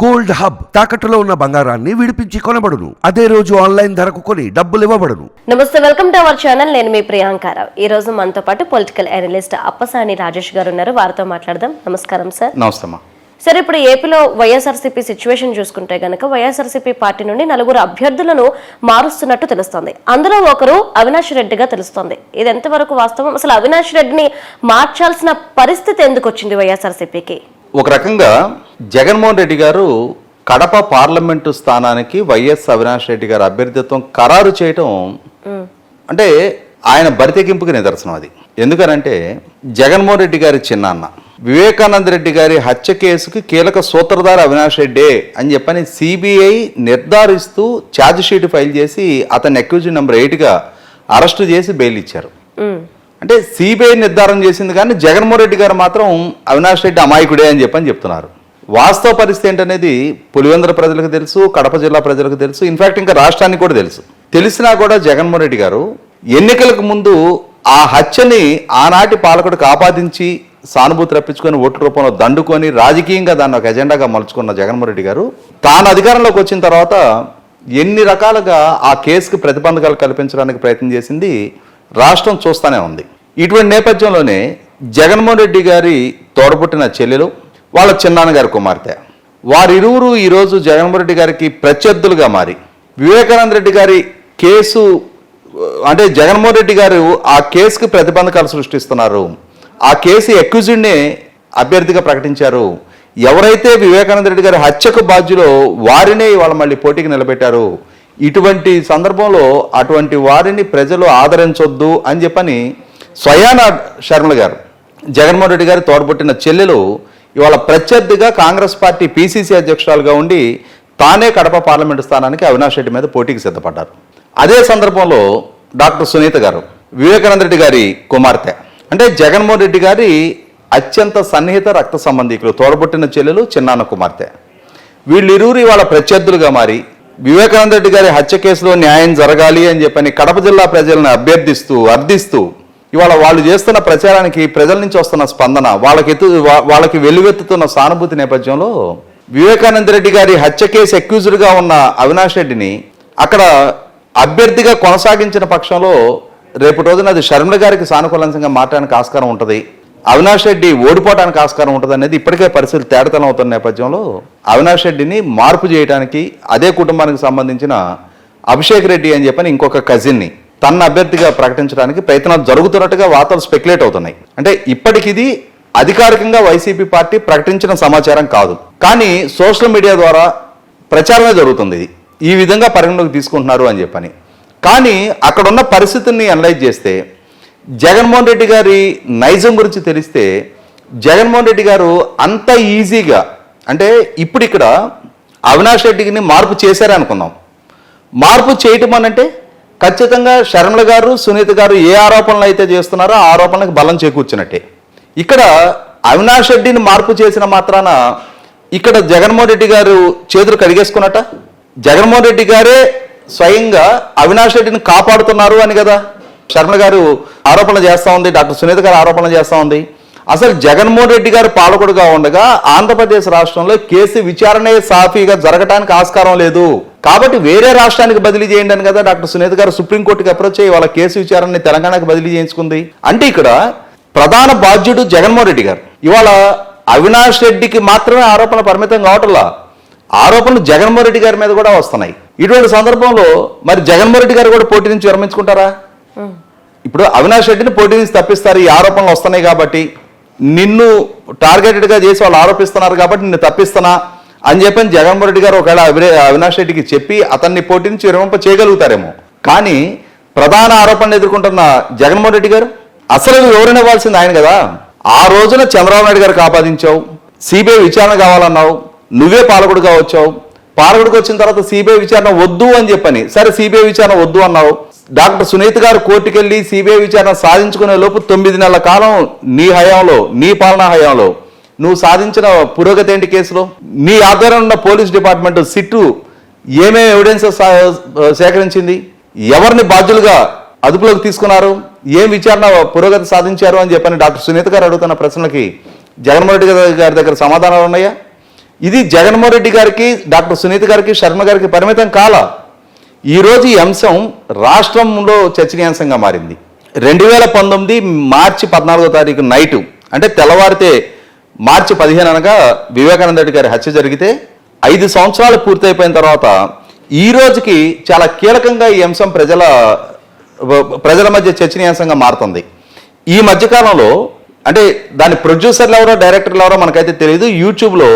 Gold hub తాకట్టులో ఉన్న బంగారాన్ని విడిపించి కొనబడును. అదే రోజు ఆన్లైన్ ధరకు కొని డబ్బులు ఇవ్వబడును. నమస్తే వెల్కమ్ టు అవర్ ఛానల్. నేను మీ ప్రియాంకారావు ఈ రోజు మనతో పాటు పొలిటికల్ అనలిస్ట్ అప్పసాని రాజేష్ గారు ఉన్నారు. వారితో మాట్లాడదాం. నమస్కారం సార్. నమస్తమ్మా. సార్ ఇప్పుడు ఏపీలో వైఎస్ఆర్సీపీ సిచ్యువేషన్ చూసుకుంటే గనక వైఎస్ఆర్సీపీ పార్టీ నుండి నలుగురు అభ్యర్థులను మారుస్తున్నట్టు తెలుస్తోంది. అందులో ఒకరు అవినాష్ రెడ్డిగా తెలుస్తోంది. ఇది ఎంతవరకు వాస్తవం? అసలు అవినాష్ రెడ్డిని మార్చాల్సిన పరిస్థితి ఎందుకు వచ్చింది వైఎస్ఆర్సీపీకి? ఒక రకంగా జగన్మోహన్ రెడ్డి గారు కడప పార్లమెంటు స్థానానికి వైఎస్ అవినాష్ రెడ్డి గారు అభ్యర్థిత్వం ఖరారు చేయటం అంటే ఆయన బరితెగింపుకి నిదర్శనం అది. ఎందుకనంటే జగన్మోహన్ రెడ్డి గారి చిన్నాన్న వివేకానంద రెడ్డి గారి హత్య కేసుకి కీలక సూత్రధారి అవినాష్ రెడ్డే అని చెప్పని సిబిఐ నిర్ధారిస్తూ ఛార్జ్ షీట్ ఫైల్ చేసి అతన్ని అక్యూజ్ నెంబర్ ఎయిట్గా అరెస్టు చేసి బెయిల్ ఇచ్చారు. అంటే సిబిఐ నిర్ధారణ చేసింది కానీ జగన్మోహన్ రెడ్డి గారు మాత్రం అవినాష్ రెడ్డి అమాయకుడే అని చెప్పని చెప్తున్నారు. వాస్తవ పరిస్థితి ఏంటనేది పులివెందుల ప్రజలకు తెలుసు కడప జిల్లా ప్రజలకు తెలుసు ఇన్ఫాక్ట్ ఇంకా రాష్ట్రానికి కూడా తెలుసు. తెలిసినా కూడా జగన్మోహన్ రెడ్డి గారు ఎన్నికలకు ముందు ఆ హత్యని ఆనాటి పాలకుడికి ఆపాదించి సానుభూతి రప్పించుకొని ఓట్ల రూపంలో దండుకొని రాజకీయంగా దాన్ని ఒక ఎజెండాగా మలుచుకున్న జగన్మోహన్ రెడ్డి గారు తాను అధికారంలోకి వచ్చిన తర్వాత ఎన్ని రకాలుగా ఆ కేసుకు ప్రతిబంధకాలు కల్పించడానికి ప్రయత్నం చేసింది రాష్ట్రం చూస్తూనే ఉంది. ఇటువంటి నేపథ్యంలోనే జగన్మోహన్ రెడ్డి గారి తోడబుట్టిన చెల్లెలు వాళ్ళ చిన్నాన్నగారి కుమార్తె. వారిరువురు ఈరోజు జగన్మోహన్ రెడ్డి గారికి ప్రత్యర్థులుగా మారి. వివేకానంద రెడ్డి గారి కేసు అంటే జగన్మోహన్ రెడ్డి గారు ఆ కేసుకి ప్రతిబంధకాలు సృష్టిస్తున్నారు. ఆ కేసు ఎక్యూజ్డ్నే అభ్యర్థిగా ప్రకటించారు. ఎవరైతే వివేకానంద రెడ్డి గారి హత్యకు బాధ్యులో వారినే ఇవాళ మళ్ళీ పోటీకి నిలబెట్టారు. ఇటువంటి సందర్భంలో అటువంటి వారిని ప్రజలు ఆదరించొద్దు అని చెప్పని స్వయాన శర్మల గారు జగన్మోహన్ రెడ్డి గారి తోడ్పుట్టిన చెల్లెలు ఇవాళ ప్రత్యర్థిగా కాంగ్రెస్ పార్టీ పీసీసీ అధ్యక్షురాలుగా ఉండి తానే కడప పార్లమెంటు స్థానానికి అవినాష్ రెడ్డి మీద పోటీకి సిద్ధపడ్డారు. అదే సందర్భంలో డాక్టర్ సునీత గారు వివేకానంద రెడ్డి గారి కుమార్తె. అంటే జగన్మోహన్ రెడ్డి గారి అత్యంత సన్నిహిత రక్త సంబంధికులు తోడబుట్టిన చెల్లెలు చిన్నాన్న కుమార్తె. వీళ్ళిరువురు ఇవాళ ప్రత్యర్థులుగా మారి వివేకానంద రెడ్డి గారి హత్య కేసులో న్యాయం జరగాలి అని చెప్పని కడప జిల్లా ప్రజలను అభ్యర్థిస్తూ అర్థిస్తూ ఇవాళ వాళ్ళు చేస్తున్న ప్రచారానికి ప్రజల నుంచి వస్తున్న స్పందన వాళ్ళకి వాళ్ళకి వెలువెత్తుతున్న సానుభూతి నేపథ్యంలో వివేకానంద రెడ్డి గారి హత్య కేసు అక్యూజ్డ్గా ఉన్న అవినాష్ రెడ్డిని అక్కడ అభ్యర్థిగా కొనసాగించిన పక్షంలో రేపు రోజున అది షర్మిల గారికి సానుకూలంగా మాట్లాడడానికి ఆస్కారం ఉంటుంది. అవినాష్ రెడ్డి ఓడిపోవడానికి ఆస్కారం ఉంటుంది అనేది ఇప్పటికే పరిస్థితులు తేడతలం అవుతున్న నేపథ్యంలో అవినాష్ రెడ్డిని మార్పు చేయడానికి అదే కుటుంబానికి సంబంధించిన అభిషేక్ రెడ్డి అని చెప్పని ఇంకొక కజిన్ని తన అభ్యర్థిగా ప్రకటించడానికి ప్రయత్నాలు జరుగుతున్నట్టుగా వార్తలు స్పెక్యులేట్ అవుతున్నాయి. అంటే ఇప్పటికిది అధికారికంగా వైసీపీ పార్టీ ప్రకటించిన సమాచారం కాదు. కానీ సోషల్ మీడియా ద్వారా ప్రచారమే జరుగుతుంది ఇది. ఈ విధంగా పరిగణలోకి తీసుకుంటున్నారు అని చెప్పని. కానీ అక్కడున్న పరిస్థితిని పరిస్థితుల్ని అనలైజ్ చేస్తే జగన్మోహన్ రెడ్డి గారి నైజం గురించి తెలిస్తే జగన్మోహన్ రెడ్డి గారు అంత ఈజీగా అంటే ఇప్పుడు ఇక్కడ అవినాష్ రెడ్డిని మార్పు చేశారనుకుందాం మార్పు చేయటం అనంటే ఖచ్చితంగా శర్మల గారు సునీత గారు ఏ ఆరోపణలు అయితే చేస్తున్నారో ఆ ఆరోపణలకు బలం చేకూర్చినట్టే. ఇక్కడ అవినాష్ రెడ్డిని మార్పు చేసిన మాత్రాన ఇక్కడ జగన్మోహన్ రెడ్డి గారు చేతులు కడిగేసుకున్నట్ట జగన్మోహన్ రెడ్డి గారే స్వయంగా అవినాష్ రెడ్డిని కాపాడుతున్నారు అని కదా శర్మల గారు ఆరోపణలు చేస్తూ ఉంది. డాక్టర్ సునీత గారు ఆరోపణలు చేస్తూ ఉంది. అసలు జగన్మోహన్ రెడ్డి గారు పాలకుడుగా ఉండగా ఆంధ్రప్రదేశ్ రాష్ట్రంలో కేసు విచారణే సాఫీగా జరగటానికి ఆస్కారం లేదు. కాబట్టి వేరే రాష్ట్రానికి బదిలీ చేయండి అని కదా డాక్టర్ సునీత గారు సుప్రీంకోర్టుకి అప్రోచ్ అయ్యి వాళ్ళ కేసు విచారణని తెలంగాణకు బదిలీ చేయించుకుంది. అంటే ఇక్కడ ప్రధాన బాధ్యుడు జగన్మోహన్ రెడ్డి గారు. ఇవాళ అవినాష్ రెడ్డికి మాత్రమే ఆరోపణ పరిమితం కావటంలా ఆరోపణలు జగన్మోహన్ రెడ్డి గారి మీద కూడా వస్తున్నాయి. ఇటువంటి సందర్భంలో మరి జగన్మోహన్ రెడ్డి గారు కూడా పోటీ నుంచి విరమించుకుంటారా? ఇప్పుడు అవినాష్ రెడ్డిని పోటీ నుంచి తప్పిస్తారు ఈ ఆరోపణలు వస్తున్నాయి కాబట్టి నిన్ను టార్గెటెడ్గా చేసి వాళ్ళు ఆరోపిస్తున్నారు కాబట్టి నిన్ను తప్పిస్తున్నా అని చెప్పని జగన్మోహన్ రెడ్డి గారు ఒకవేళ అవినాష్ రెడ్డికి చెప్పి అతన్ని పోటీ నుంచి విరమింప చేయగలుగుతారేమో. కానీ ప్రధాన ఆరోపణలు ఎదుర్కొంటున్న జగన్మోహన్ రెడ్డి గారు అసలు వివరణ ఇవ్వాల్సింది ఆయన కదా? ఆ రోజున చంద్రబాబు నాయుడు గారికి ఆపాదించావు సిబిఐ విచారణ కావాలన్నావు నువ్వే పాలకుడుగా వచ్చావు పాలకుడికి వచ్చిన తర్వాత సిబిఐ విచారణ వద్దు అని చెప్పని సరే సిబిఐ విచారణ వద్దు అన్నావు డాక్టర్ సునీత్ గారు కోర్టుకెళ్ళి సిబిఐ విచారణ సాధించుకునే లోపు తొమ్మిది నెలల కాలం నీ హయాంలో నీ పాలనా హయాంలో నువ్వు సాధించిన పురోగతి ఏంటి కేసులో? నీ ఆధ్వర్యంలో ఉన్న పోలీస్ డిపార్ట్మెంట్ సిట్టు ఏమేమి ఎవిడెన్స్ సేకరించింది? ఎవరిని బాధ్యులుగా అదుపులోకి తీసుకున్నారు? ఏం విచారణ పురోగతి సాధించారు అని చెప్పని డాక్టర్ సునీత గారు అడుగుతున్న ప్రశ్నలకి జగన్మోహన్ రెడ్డి గారి దగ్గర సమాధానాలు ఉన్నాయా? ఇది జగన్మోహన్ రెడ్డి గారికి డాక్టర్ సునీత గారికి శర్మ గారికి పరిమితం కాల? ఈరోజు ఈ అంశం రాష్ట్రంలో చర్చనీయాంశంగా మారింది. రెండు వేల పంతొమ్మిది మార్చి పద్నాలుగో తారీఖు నైటు అంటే తెల్లవారితే మార్చి పదిహేను అనగా వివేకానంద రెడ్డి గారి హత్య జరిగితే ఐదు సంవత్సరాలు పూర్తయిపోయిన తర్వాత ఈ రోజుకి చాలా కీలకంగా ఈ అంశం ప్రజల ప్రజల మధ్య చర్చనీయాంశంగా మారుతుంది. ఈ మధ్యకాలంలో అంటే దాని ప్రొడ్యూసర్లు ఎవరో డైరెక్టర్లు ఎవరో మనకైతే తెలియదు యూట్యూబ్లో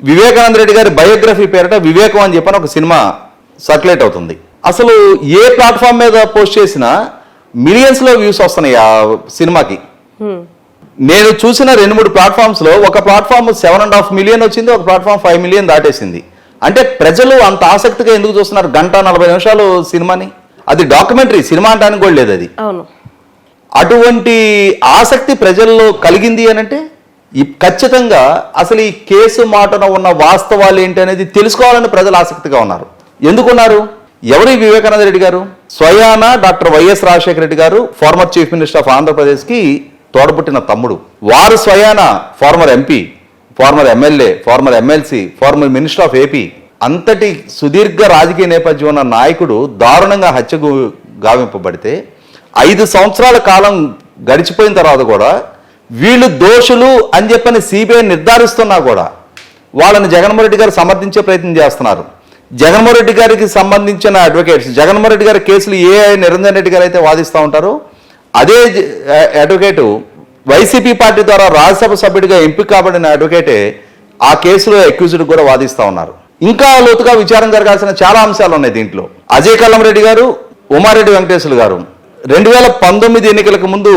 వివేకానంద రెడ్డి గారి బయోగ్రఫీ పేరిట వివేకం అని చెప్పని ఒక సినిమా సర్క్యులేట్ అవుతుంది. అసలు ఏ ప్లాట్ఫామ్ మీద పోస్ట్ చేసినా మిలియన్స్లో వ్యూస్ వస్తున్నాయి ఆ సినిమాకి. నేను చూసిన రెండు మూడు ప్లాట్ఫామ్స్లో ఒక platform seven and half million వచ్చింది ఒక ప్లాట్ఫామ్ ఫైవ్ మిలియన్ దాటేసింది. అంటే ప్రజలు అంత ఆసక్తిగా ఎందుకు చూస్తున్నారు గంట నలభై నిమిషాలు సినిమాని? అది డాక్యుమెంటరీ సినిమా అంటానికి కూడా లేదు అది. అటువంటి ఆసక్తి ప్రజల్లో కలిగింది అని అంటే ఖచ్చితంగా అసలు ఈ కేసు మాటన ఉన్న వాస్తవాలు ఏంటి అనేది తెలుసుకోవాలని ప్రజలు ఆసక్తిగా ఉన్నారు. ఎందుకున్నారు? ఎవరి వివేకానంద రెడ్డి గారు? స్వయాన డాక్టర్ వైఎస్ రాజశేఖర రెడ్డి గారు ఫార్మర్ చీఫ్ మినిస్టర్ ఆఫ్ ఆంధ్రప్రదేశ్కి తోడబుట్టిన తమ్ముడు. వారు స్వయాన former MP former MLA former MLC former minister of AP అంతటి సుదీర్ఘ రాజకీయ నేపథ్యం ఉన్న నాయకుడు దారుణంగా హత్యకు గావింపబడితే ఐదు సంవత్సరాల కాలం గడిచిపోయిన తర్వాత కూడా వీళ్ళు దోషులు అని చెప్పని సిబిఐ నిర్ధారిస్తున్నా కూడా వాళ్ళని జగన్మోహన్ రెడ్డి గారు సమర్థించే ప్రయత్నం చేస్తున్నారు. జగన్మోహన్ రెడ్డి గారికి సంబంధించిన అడ్వకేట్స్ జగన్మోహన్ రెడ్డి గారి కేసులు ఏ నిరంజన్ రెడ్డి గారు అయితే వాదిస్తూ ఉంటారో అదే అడ్వకేటు వైసీపీ పార్టీ ద్వారా రాజ్యసభ సభ్యుడిగా ఎంపిక కాబడిన అడ్వకేటే ఆ కేసులో అక్యూజ్డ్ కూడా వాదిస్తూ ఉన్నారు. ఇంకా లోతుగా విచారం జరగాల్సిన చాలా అంశాలు ఉన్నాయి దీంట్లో. అజయ్ కల్లంరెడ్డి గారు ఉమారెడ్డి వెంకటేశ్వరు గారు. రెండు వేల పంతొమ్మిది ఎన్నికలకు ముందు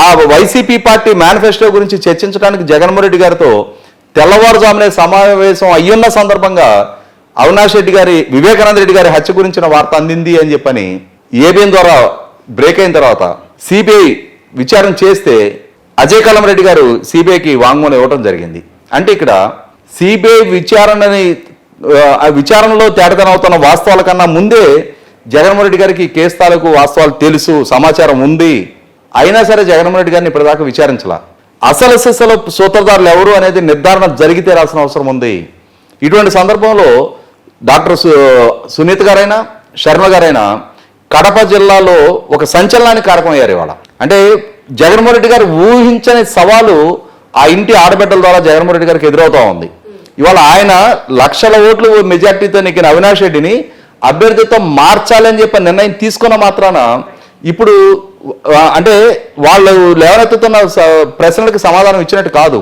ఆ వైసీపీ పార్టీ మేనిఫెస్టో గురించి చర్చించడానికి జగన్మోహన్ రెడ్డి గారితో తెల్లవారుజామునే సమావేశం అయ్యున్న సందర్భంగా అవినాష్ రెడ్డి గారి వివేకానంద రెడ్డి గారి హత్య గురించిన వార్త అందింది అని చెప్పని ఏబిఎన్ ద్వారా బ్రేక్ అయిన తర్వాత సిబిఐ విచారణ చేస్తే అజయ్ కలం రెడ్డి గారు సిబిఐకి వాంగ్మూలం ఇవ్వడం జరిగింది. అంటే ఇక్కడ సిబిఐ విచారణని ఆ విచారణలో తేటతనం అవుతున్న వాస్తవాల కన్నా ముందే జగన్మోహన్ రెడ్డి గారికి కేసు తాలూకు వాస్తవాలు తెలుసు సమాచారం ఉంది. అయినా సరే జగన్మోహన్ రెడ్డి గారిని ఇప్పటిదాకా విచారించాల. అసలు సిసలు సూత్రధారులు ఎవరు అనేది నిర్ధారణ జరిగితే రాసిన అవసరం ఉంది. ఇటువంటి సందర్భంలో డాక్టర్ సు సునీత్ గారైనా శర్మ గారైనా కడప జిల్లాలో ఒక సంచలనానికి కారకమయ్యారు ఇవాళ. అంటే జగన్మోహన్ రెడ్డి గారు ఊహించని సవాలు ఆ ఇంటి ఆడబిడ్డల ద్వారా జగన్మోహన్ రెడ్డి గారికి ఎదురవుతా ఉంది. ఇవాళ ఆయన లక్షల ఓట్లు మెజార్టీతో నెక్కిన అవినాష్ రెడ్డిని అభ్యర్థితో మార్చాలని చెప్పి నిర్ణయం తీసుకున్న మాత్రాన ఇప్పుడు అంటే వాళ్ళు లేవనెత్తుతున్న స- ప్రశ్నలకు సమాధానం ఇచ్చినట్టు కాదు.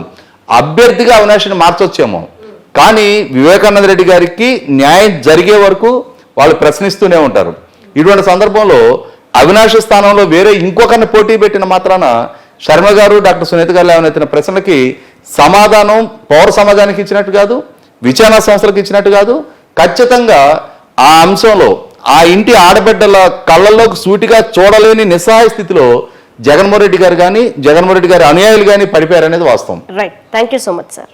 అభ్యర్థిగా అవినాష్ని మార్చొచ్చేమో. కానీ వివేకానంద రెడ్డి గారికి న్యాయం జరిగే వరకు వాళ్ళు ప్రశ్నిస్తూనే ఉంటారు. ఇటువంటి సందర్భంలో అవినాశ స్థానంలో వేరే ఇంకొకరిని పోటీ పెట్టిన మాత్రాన శర్మ గారు డాక్టర్ సునీత గారు లేవనెత్తిన ప్రశ్నలకి సమాధానం పౌర సమాజానికి ఇచ్చినట్టు కాదు విచారణ సంస్థలకు ఇచ్చినట్టు కాదు ఖచ్చితంగా ఆ అంశంలో ఆ ఇంటి ఆడబిడ్డల కళ్ళల్లోకి సూటిగా చూడలేని నిస్సహాయ స్థితిలో జగన్మోహన్ రెడ్డి గారు కానీ జగన్మోహన్ రెడ్డి గారి అనుయాయులు కానీ పడిపోయారనేది వాస్తవం. Right thank you so much sir